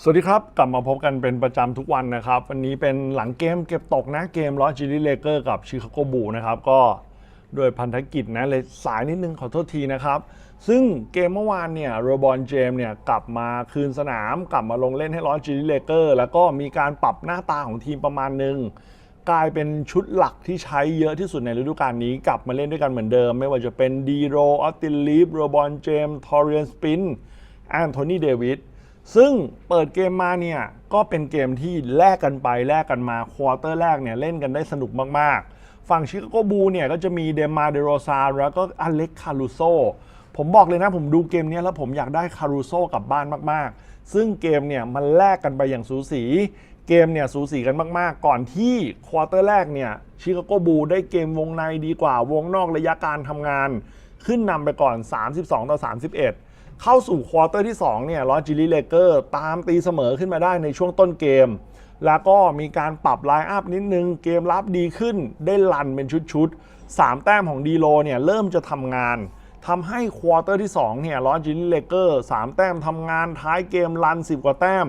สวัสดีครับ กลับมาพบกันเป็นประจำทุกวันนะครับ วันนี้เป็นหลังเกมเก็บตกนะเกมลอสจิลิเลเกอร์กับชิคาโกบูนะครับ ก็โดยพันธกิจนะเลยสายนิดนึงขอโทษทีนะครับ ซึ่งเกมเมื่อวานเนี่ยโรบอนเจมเนี่ยกลับมาคืนสนาม กลับมาลงเล่นให้ลอสจิลิเลเกอร์แล้วก็มีการปรับหน้าตาของทีมประมาณหนึ่งกลายเป็นชุดหลักที่ใช้เยอะที่สุดในฤดูกาลนี้ กลับมาเล่นด้วยกันเหมือนเดิม ไม่ว่าจะเป็นดีโรออตตินลีฟโรบอนเจมทอริเอนสปินแอนโทนีเดวิด ซึ่งเปิดเกมมาเนี่ยก็เป็นเกมที่แลกกันไปแลกกันมาควอเตอร์แรกเนี่ยเล่นกันได้สนุกมากๆ ฝั่งชิคาโกบูเนี่ยก็จะมีเดมาเดโรซาแล้วก็อเล็กคารูโซผมบอกเลยนะผมดูเกมนี้แล้วผมอยากได้คารูโซกลับบ้านมากๆ ซึ่งเกมเนี่ยมันแลกกันไปอย่างสูสี เกมเนี่ยสูสีกันมากๆ ก่อนที่ควอเตอร์แรกเนี่ยชิคาโกบูได้เกมวงในดีกว่าวงนอกระยะการทำงาน ขึ้นนำไปก่อน 32 ต่อ 31 เข้าสู่ควอเตอร์ที่2เนี่ยลอจิลิเลเกอร์ตามตีเสมอขึ้นมาได้ในช่วงต้นเกม แล้วก็มีการปรับไลน์อัพนิดนึง เกมรับดีขึ้นได้ลันเป็นชุดๆ3แต้มของดีโลเนี่ยเริ่มจะทำงานทำให้ควอเตอร์ที่2เนี่ยลอจิลิเลเกอร์3แต้มทำงานท้ายเกมลัน 10 กว่าแต้ม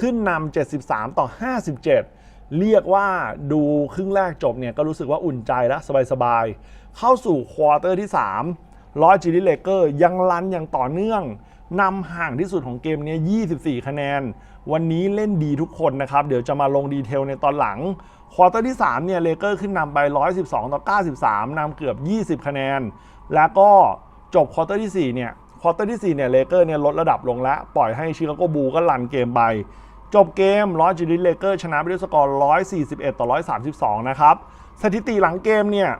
ขึ้นนำ73 ต่อ 57เรียกว่าดูครึ่งแรกจบเนี่ยก็รู้สึกว่าอุ่นใจแล้วสบายๆ เข้าสู่ควอเตอร์ที่ 3 ลอยจิลิเลเกอร์ยังลันอย่างต่อเนื่องนำห่างที่สุดของเกมนี้ 24 คะแนน วันนี้เล่นดีทุกคนนะครับ เดี๋ยวจะมาลงดีเทลในตอนหลัง ควอเตอร์ที่ 3 เนี่ย เลเกอร์ขึ้นนำไป 112 ต่อ 93 นำเกือบ 20 คะแนน แล้วก็จบควอเตอร์ที่ 4 เนี่ย ควอเตอร์ที่ 4 เนี่ย เลเกอร์เนี่ยลดระดับลงแล้ว ปล่อยให้ชิคาโกบูก็ลันเกมไป จบเกมลอยจิลิเลเกอร์ชนะไปด้วยสกอร์ 141 ต่อ 132 นะครับ สถิติหลังเกมเนี่ย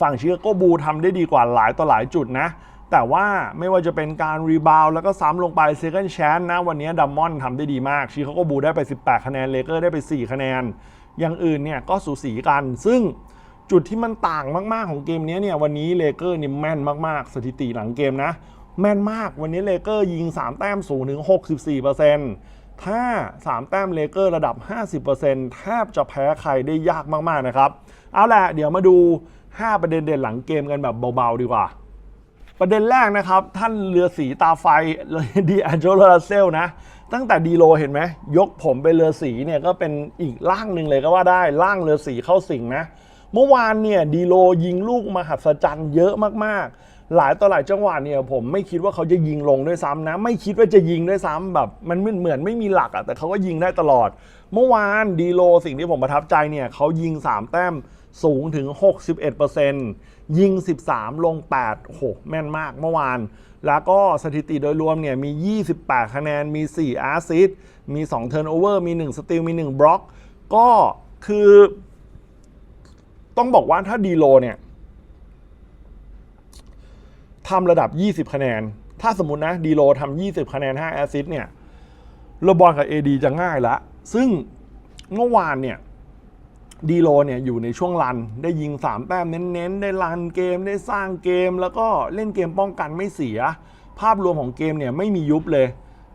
ฝั่งชิคาโกบูทำได้ดีกว่าหลายต่อหลายจุดนะ แต่ว่าไม่ว่าจะเป็นการรีบาวแล้วก็ซ้ำลงไปเซ c อน d แชนนะวันนี้ดัมมอนทำได้ดีมากชิคาโกบูได้ไป 18 คะแนนเลเกอร์ได้ไป 4 คะแนน อย่างอื่นเนี่ยก็สูสีกัน ซึ่งจุดที่มันต่างมากๆของเกมนี้เนี่ยวันนี้เลเกอร์นี่แม่นมากๆ สถิติหลังเกมนะ แม่นมากวันนี้เลเกอร์ยิง 3 แต้มสูงถึง 64%ถ้า 3 แต้มเลเกอร์ระดับ 50%แทบจะแพ้ใครได้ยากมากๆนะครับ เอาละเดี๋ยวมาดู 5 ประเด็นเด่นหลังเกมกันแบบเบาๆดีกว่า ประเด็นแรกนะครับ ท่านเรือสีตาไฟดีอันเจลลาเซลนะ ตั้งแต่ดีโลเห็นไหม ยกผมไปเรือสีเนี่ยก็เป็นอีกร่างหนึ่งเลยก็ว่าได้ร่างเรือสีเข้าสิงนะ เมื่อวานเนี่ยดีโลยิงลูกมหัศจรรย์เยอะมากๆ หลายต่อหลายจังหวะเนี่ยผมไม่คิดว่าเขาจะยิงลงด้วยซ้ำนะ ไม่คิดว่าจะยิงด้วยซ้ำแบบมันเหมือนไม่มีหลักอะแต่เขาก็ยิงได้ตลอด เมื่อวานดีโลสิ่งที่ผมประทับใจเนี่ยเขายิง 3 แต้มสูงถึง 61%ยิง 13 ลง 8 โอ้โห แม่นมากเมื่อวาน แล้วก็สถิติโดยรวมเนี่ยมี 28 คะแนน มี 4 อาร์ซิสมี 2 เทิร์นโอเวอร์ มี 1 สติลมี 1 บล็อก ก็คือ ต้องบอกว่าถ้าดีโลเนี่ย ทำระดับ 20 คะแนน ถ้าสมมตินะดีโลทำ20 คะแนน 5 แอสซิสเนี่ยโรบอลกับ AD จะง่ายละ ซึ่งเมื่อวานเนี่ยดีโลเนี่ยอยู่ในช่วงรันได้ยิง 3 แต้มเน้นๆ ได้รันเกมได้สร้างเกม แล้วก็เล่นเกมป้องกันไม่เสีย ภาพรวมของเกมเนี่ยไม่มียุบเลย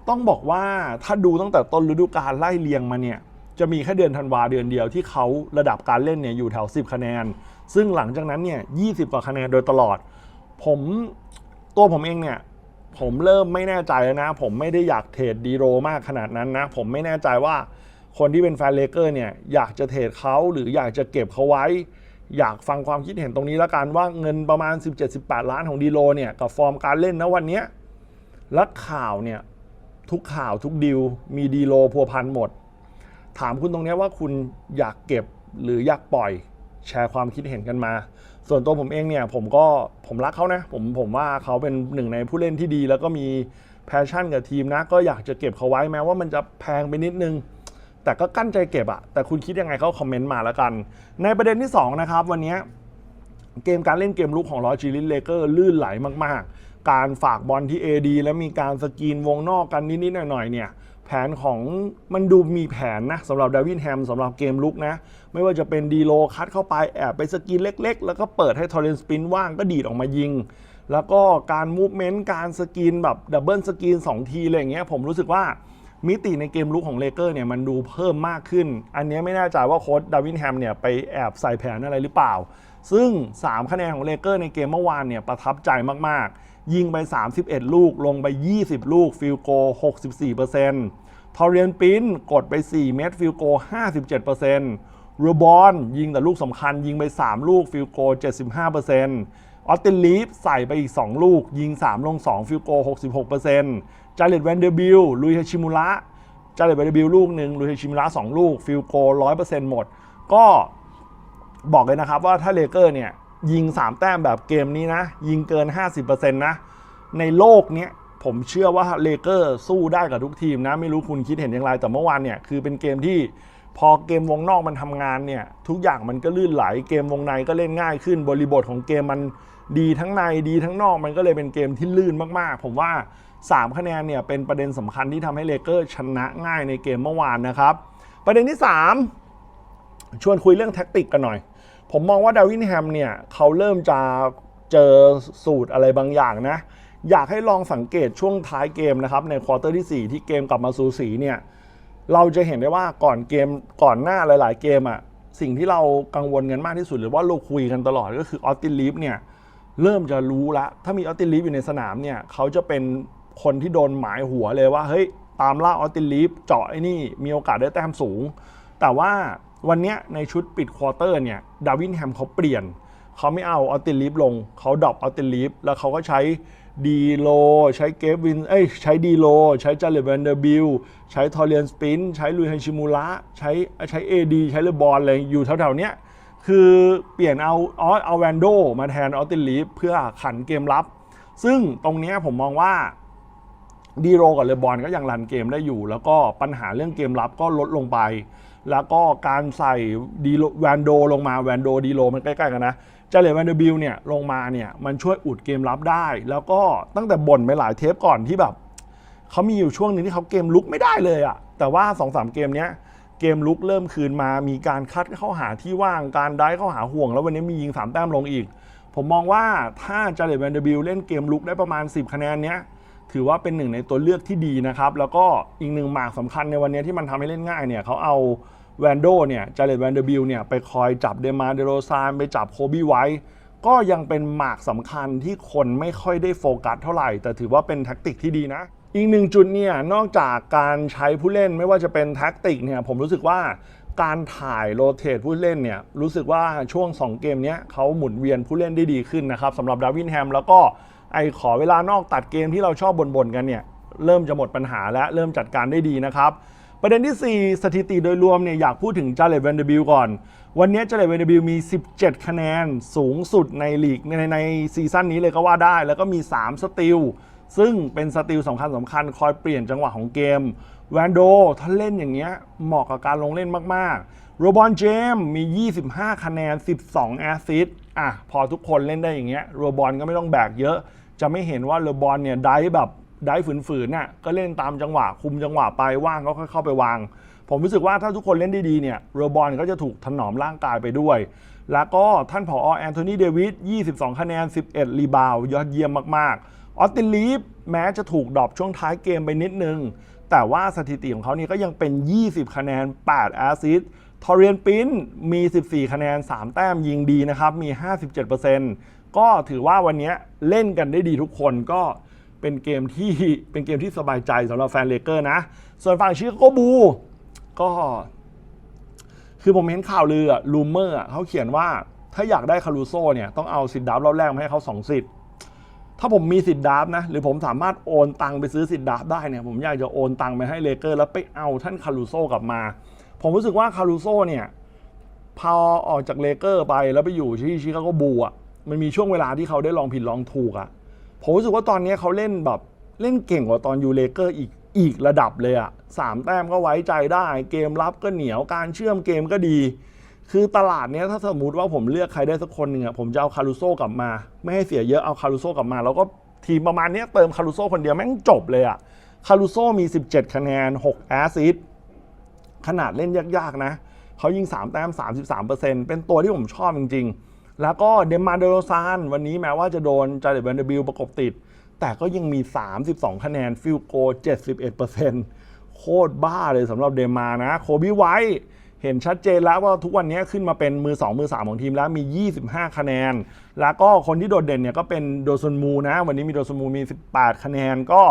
ต้องบอกว่าถ้าดูตั้งแต่ต้นฤดูกาลไล่เรียงมาเนี่ยจะมีแค่เดือนธันวาเดือนเดียวที่เขาระดับการเล่นเนี่ยอยู่แถว 10 คะแนน ซึ่งหลังจากนั้นเนี่ย 20 กว่าคะแนนโดยตลอด ผมตัวผมเองเนี่ยผมเริ่มไม่แน่ใจแล้วนะ ผมไม่ได้อยากเทรดดีโรมากขนาดนั้นนะ ผมไม่แน่ใจว่าคนที่เป็นแฟนเลเกอร์เนี่ยอยากจะเทรดเขาหรืออยากจะเก็บเขาไว้ อยากฟังความคิดเห็นตรงนี้แล้วกันว่าเงินประมาณ 17-18 ล้านของดีโลเนี่ยกับฟอร์มการเล่นนะวันนี้และข่าวเนี่ยทุกข่าวทุกดีลมีดีโลพัวพันหมด ถามคุณตรงนี้ว่าคุณอยากเก็บหรืออยากปล่อย แชร์ความคิดเห็นกันมา ส่วนตัวผมเองเนี่ยผมก็ผมรักเขานะผมผมว่าเขาเป็นหนึ่งในผู้เล่นที่ดี แล้วก็มีแพชชั่นกับทีมนะ ก็อยากจะเก็บเขาไว้แม้ว่ามันจะแพงไปนิดนึง แต่ก็กั้นใจเก็บอะแต่คุณคิดยังไงเขาคอมเมนต์มาแล้วกัน ในประเด็นที่ 2 นะครับ วันนี้เกมการเล่นเกมลุกของลอจิลินเลเกอร์ลื่นไหลมาก ๆ การฝากบอลที่ AD แล้วมีการสกรีนวงนอกกันนิดๆหน่อยๆเนี่ย แผนของมันดูมีแผนนะสำหรับดาวินแฮมสำหรับเกมลุกนะ ไม่ว่าจะเป็นดีโลคัดเข้าไปแอบไปสกรีนเล็กๆ แล้วก็เปิดให้ทอร์เรนสปินว่างก็ดีดออกมายิง แล้วก็การมูฟเมนต์การสกรีนแบบดับเบิลสกรีน2ทีอะไรอย่างเงี้ยผมรู้สึกว่ามิติในเกมลุกของเลเกอร์เนี่ยมันดูเพิ่มมากขึ้น อันนี้ไม่แน่ใจว่าโค้ชดาวินแฮมเนี่ยไปแอบใส่แผนอะไรหรือเปล่า ซึ่ง 3 คะแนนของเลเกอร์ในเกมเมื่อวานเนี่ยประทับใจมาก ยิงไป 31 ลูกลงไป 20 ลูกฟิลโก 64%ทอร์เรียนปินกดไป 4 เมตรฟิลโก 57%รูบอนยิงแต่ลูกสำคัญยิงไป 3 ลูกฟิลโก 75%ออสตินลีฟใส่ไปอีก 2 ลูก ยิง 3 ลง 2 ฟิลโก 66%จาเลตแวนเดอร์บิลลุยฮชิมุระจาเลตแวนเดอร์บิลลูกหนึ่งลุยฮชิมุระ2 ลูกฟิลโก 100%หมด ก็บอกเลยนะครับว่าถ้าเลเกอร์เนี่ย ยิง 3 แต้มแบบเกมนี้นะ ยิงเกิน 50%นะ ในโลกเนี้ยผมเชื่อว่าเลเกอร์สู้ได้กับทุกทีมนะ ไม่รู้คุณคิดเห็นอย่างไรแต่เมื่อวานเนี่ยคือเป็นเกมที่พอเกมวงนอกมันทำงานเนี่ย ทุกอย่างมันก็ลื่นไหลเกมวงในก็เล่นง่ายขึ้น บริบทของเกมมันดีทั้งในดีทั้งนอกมันก็เลยเป็นเกมที่ลื่นมากๆ ผมว่า 3 คะแนนเนี่ยเป็นประเด็นสำคัญที่ทำให้เลเกอร์ชนะง่ายในเกมเมื่อวานนะครับ ประเด็นที่ 3 ชวนคุยเรื่องแท็กติกกันหน่อย ผมมองว่าดาวินแฮมเนี่ยเขาเริ่มจะเจอสูตรอะไรบางอย่างนะ อยากให้ลองสังเกตช่วงท้ายเกมนะครับ ในควอเตอร์ที่ 4 ที่เกมกลับมาสูสีเนี่ยเราจะเห็นได้ว่าก่อนเกมก่อนหน้าหลาย ๆ เกมอะ่ะสิ่งที่เรากังวลกันมากที่สุดหรือว่าเราคุยกันตลอดก็คือออสตินลีฟเนี่ยเริ่มจะรู้ละถ้ามีออสตินลีฟอยู่ในสนามเนี่ยเขาจะเป็นคนที่โดนหมายหัวเลยว่าเฮ้ยตามล่าออสตินลีฟเจาะไอ้นี่มีโอกาสได้แต้มสูง แต่ว่า วันนี้ในชุดปิดควอเตอร์เนี่ยดาวินแฮมเขาเปลี่ยน เขาไม่เอาออสตินลีฟลง เขาดรอปออสตินลีฟแล้วเขาก็ใช้ดีโลใช้เกฟวินเอ้ยใช้ดีโลใช้จาเลแวนเดอร์บิลใช้ทอร์เรียนสปินใช้ลุยไฮชิมูระใช้ใช้เอดีใช้เลบอลอะไรอยู่แถวๆเนี้ยคือเปลี่ยนเอาออเอาแวนโดมาแทนออตินลีฟเพื่อขันเกมรับ ซึ่งตรงเนี้ยผมมองว่าดีโรกับเลบอนก็ยังรันเกมได้อยู่ แล้วก็ปัญหาเรื่องเกมรับก็ลดลงไปแล้วก็การใส่ดีโลแวนโดลงมาแวนโดดีโลมันใกล้ๆกันนะจเลแวนเดอร์บิลเนี่ยลงมาเนี่ยมันช่วยอุดเกมรับได้ แล้วก็ตั้งแต่บ่นไปหลายเทปก่อนที่แบบเขามีอยู่ช่วงนึงที่เขาเกมลุกไม่ได้เลยอะแต่ว่า2อสเกมเนี้ยเกมลุกเริ่มคืนมามีการคัดเข้าหาที่ว่างการได้เข้าหาห่วง แล้ววันนี้มียิง3แต้มลงอีก ผมมองว่าถ้าจเลตแวนเดอร์บิลเล่นเกมลุกได้ประมาณ 10 คะแนนเนี้ย ถือว่าเป็นหนึ่งในตัวเลือกที่ดีนะครับ แล้วก็อีกหนึ่งหมากสำคัญในวันนี้ที่มันทำให้เล่นง่ายเนี่ยเขาเอาแวนโดเนี่ยจาเลตแวนเดอร์บิลเนี่ยไปคอยจับเดมาเดโรซานไปจับโคบี้ไว้ ก็ยังเป็นหมากสำคัญที่คนไม่ค่อยได้โฟกัสเท่าไหร่ แต่ถือว่าเป็นแท็กติกที่ดีนะ อีกหนึ่งจุดเนี่ยนอกจากการใช้ผู้เล่นไม่ว่าจะเป็นแท็กติกเนี่ยผมรู้สึกว่าการถ่ายโรเตทผู้เล่นเนี่ยรู้สึกว่าช่วง 2 เกมเนี้ยเขาหมุนเวียนผู้เล่นได้ดีขึ้นนะครับสำหรับดาวินแฮมแล้วก็ ไอขอเวลานอกตัดเกมที่เราชอบบ่นๆกันเนี่ยเริ่มจะหมดปัญหาและเริ่มจัดการได้ดีนะครับประเด็นที่ 4 สถิติโดยรวมเนี่ยอยากพูดถึงจาเลตแวนเดบิลก่อน วันนี้จาเลตแวนเดบิลมี 17 คะแนนสูงสุดในลีกในในซีซั่นนี้เลยก็ว่าได้ แล้วก็มี 3 สติล ซึ่งเป็นสติลสำคัญสำคัญคอยเปลี่ยนจังหวะของเกมแวนโดถ้าเล่นอย่างเงี้ยเหมาะกับการลงเล่นมากๆโรบอนเจมมี 25 คะแนน 12 แอสซิสต์อะพอทุกคนเล่นได้อย่างเงี้ยโรบอนก็ไม่ต้องแบกเยอะ จะไม่เห็นว่าโรบอนเนี่ยได้แบบได้ฝืนๆน่ะก็เล่นตามจังหวะคุมจังหวะไปว่างก็ค่อยเข้าไปวาง ผมรู้สึกว่าถ้าทุกคนเล่นได้ดีเนี่ยโรบอนก็จะถูกถนอมร่างกายไปด้วย แล้วก็ท่านผอแอนโทนีเดวิด22 คะแนน 11 รีบาวยอดเยี่ยมมากๆ ออสตินลีฟแม้จะถูกดรอปช่วงท้ายเกมไปนิดนึง แต่ว่าสถิติของเขานี่ก็ยังเป็น 20 คะแนน 8 แอสซิสทอร์เรียนปินมี 14 คะแนน 3 แต้มยิงดีนะครับ มี 57% ก็ถือว่าวันนี้เล่นกันได้ดีทุกคนก็เป็นเกมที่เป็นเกมที่สบายใจสำหรับแฟนเลเกอร์นะ ส่วนฝั่งชิคาโกบู ก็ คือผมเห็นข่าวลือลูเมอร์เขาเขียนว่าถ้าอยากได้คารูโซเนี่ยต้องเอาสิทธิ์ดับรอบแรกมาให้เขาสองสิทธิ์ถ้าผมมีสิทธิ์ดับนะ หรือผมสามารถโอนตังไปซื้อสิทธิ์ดับได้เนี่ยผมอยากจะโอนตังไปให้เลเกอร์แล้วไปเอาท่านคารูโซกลับมา ผมรู้สึกว่าคารูโซเนี่ยพอออกจากเลเกอร์ไปแล้วไปอยู่ที่ชิคาโกบูอะ มันมีช่วงเวลาที่เขาได้ลองผิดลองถูกอะผมรู้สึกว่าตอนนี้เขาเล่นแบบเล่นเก่งกว่าตอนยูเลเกอร์อีกอีกระดับเลยอะสามแต้มก็ไว้ใจได้ เกมรับก็เหนียวการเชื่อมเกมก็ดี คือตลาดเนี้ยถ้าสมมติว่าผมเลือกใครได้สักคนหนึ่งอะผมจะเอาคารูโซกลับมา ไม่ให้เสียเยอะเอาคารูโซกลับมา แล้วก็ทีมประมาณนี้เติมคารูโซคนเดียวแม่งจบเลยอะคารูโซมี 17 คะแนน 6 แอสซิสต์ขนาดเล่นยากๆนะเขายิง 3 แต้ม 33%เป็นตัวที่ผมชอบจริงๆ แล้วก็เดมาเดโรซานวันนี้แม้ว่าจะโดนจาเดตแวนเดอร์บิลประกบติด แต่ก็ยังมี 32 คะแนนฟิลโก 71%โคตรบ้าเลยสำหรับเดมานะ โคบีไวท์เห็นชัดเจนแล้วว่าทุกวันนี้ขึ้นมาเป็นมือ 2 มือ 3 ของทีมแล้วมี 25 คะแนน แล้วก็คนที่โดดเด่นเนี่ยก็เป็นโดซนมูนะ วันนี้มีโดซนมูมี 18 คะแนนก็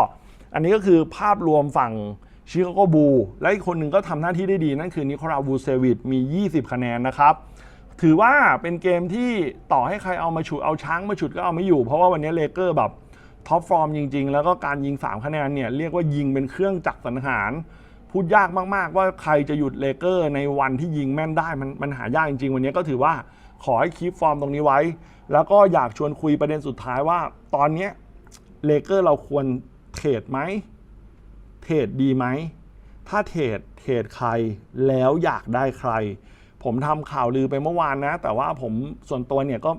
อันนี้ก็คือภาพรวมฝั่งชิคาโกบู และอีกคนหนึ่งก็ทำหน้าที่ได้ดี นั่นคือนิโคลาวูเซวิตมี 20 คะแนนนะครับ ถือว่าเป็นเกมที่ต่อให้ใครเอามาฉุดเอาช้างมาฉุดก็เอาไม่อยู่ เพราะว่าวันนี้เลเกอร์แบบท็อปฟอร์มจริง ๆ แล้วก็การยิง 3 คะแนนเนี่ยเรียกว่ายิงเป็นเครื่องจักรสังหารพูดยากมาก ๆ ว่าใครจะหยุดเลเกอร์ในวันที่ยิงแม่นได้มันมันหายากจริง ๆ วันนี้ก็ถือว่าขอให้คีปฟอร์มตรงนี้ไว้ แล้วก็อยากชวนคุยประเด็นสุดท้ายว่า ตอนนี้เลเกอร์เราควรเทรดไหมเทรดดีไหมถ้าเทรดเทรดใครแล้วอยากได้ใคร ผมทำข่าวลือไปเมื่อวานนะ แต่ว่าผมส่วนตัวเนี่ยก็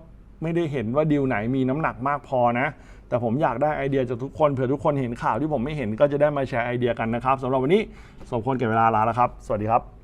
ไม่ได้เห็นว่าดีลไหนมีน้ำหนักมากพอนะ แต่ผมอยากได้ไอเดียจากทุกคนเผื่อทุกคนเห็นข่าวที่ผมไม่เห็นก็จะได้มาแชร์ไอเดียกันนะครับสำหรับวันนี้สมควรเก็บเวลาลาแล้วครับ สวัสดีครับ